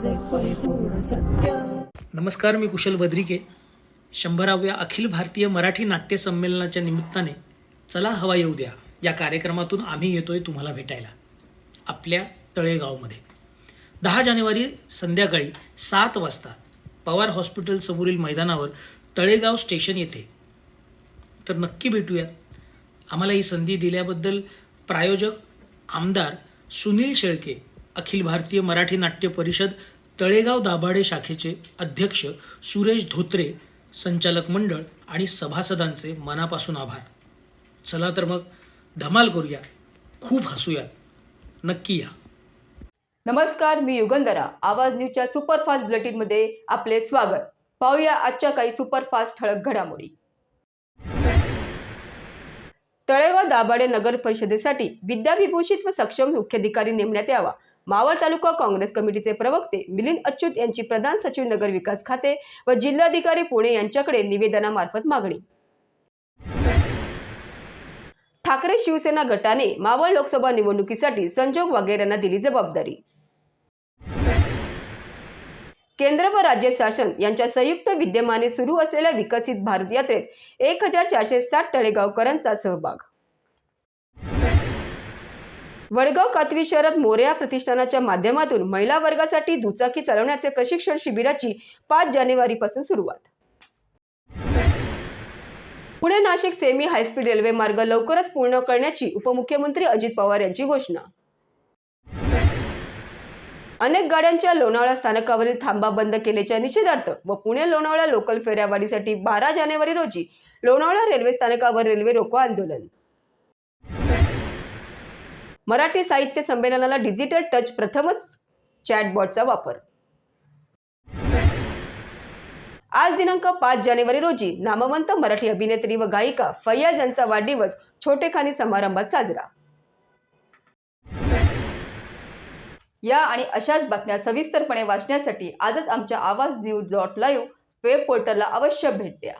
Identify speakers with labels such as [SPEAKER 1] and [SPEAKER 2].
[SPEAKER 1] माझे परिपूर्ण सत्य.
[SPEAKER 2] नमस्कार मी कुशल बद्रिके. शंभराव्या अखिल भारतीय मराठी नाट्य संमेलनाच्या निमित्ताने चला हवा येऊ द्या. या कार्यक्रमातून आम्ही येतोय तुम्हाला भेटायला. आपल्या तळेगावमध्ये. दहा जानेवारी संध्याकाळी सात वाजता पवार हॉस्पिटल समोरील मैदानावर तळेगाव स्टेशन येथे. तर नक्की भेटूयात. आम्हाला ही संधी दिल्याबद्दल प्रायोजक आमदार सुनील शेळके अखिल भारतीय मराठी नाट्य परिषद तळेगाव दाभाडे शाखेचे अध्यक्ष सुरेश धोत्रे संचालक मंडळ आणि सभासदांचे मनापासून आभार. चला तर मग धमाल करूया. खूप हसूया. नक्की या.
[SPEAKER 3] नमस्कार मी युगंधरा. आवाज न्यूजच्या सुपरफास्ट बुलेटिनमध्ये आपले स्वागत. पाहूया आजच्या काही सुपरफास्ट ठळक घडामोडी. तळेगाव दाभाडे नगर परिषदेसाठी विद्याविभूषित व सक्षम मुख्याधिकारी नेमण्यात यावा. मावळ तालुका काँग्रेस कमिटीचे प्रवक्ते मिलिंद अच्युत यांची प्रधान सचिव नगर विकास खाते व जिल्हाधिकारी पुणे यांच्याकडे निवेदनामार्फत मागणी. ठाकरे शिवसेना गटाने मावळ लोकसभा निवडणुकीसाठी संजोग वगैरेंना दिली जबाबदारी. केंद्र व राज्य शासन यांच्या संयुक्त विद्यमाने सुरू असलेल्या विकसित भारत यात्रेत एक हजार चारशे साठ तळेगावकरांचा सहभाग. वडगाव कातवी शहरात मोरया प्रतिष्ठानाच्या माध्यमातून महिला वर्गासाठी दुचाकी चालवण्याचे प्रशिक्षण शिबिराची पाच जानेवारीपासून सुरुवात. Pune Nashik semi high speed railway मार्ग लवकरच पूर्ण करण्याची उपमुख्यमंत्री अजित पवार यांची घोषणा. अनेक गाड्यांच्या लोणावळा स्थानकावरील थांबा बंद केल्याच्या निषेधार्थ व पुणे लोणावळा लोकल फेऱ्यावाढीसाठी बारा जानेवारी रोजी लोणावळा रेल्वे स्थानकावर रेल्वे रोको आंदोलन. मराठी साहित्य संमेलनाला डिजिटल टच प्रथमच चॅटबॉटचा वापर. आज दिनांक पाच जानेवारी रोजी नामवंत मराठी अभिनेत्री व गायिका फैयाज यांचा वाढदिवस छोटेखानी समारंभात साजरा. या आणि अशाच बातम्या सविस्तरपणे वाचण्यासाठी आजच आमच्या आवाज न्यूज डॉट लाईव्ह वेब पोर्टलला अवश्य भेट द्या.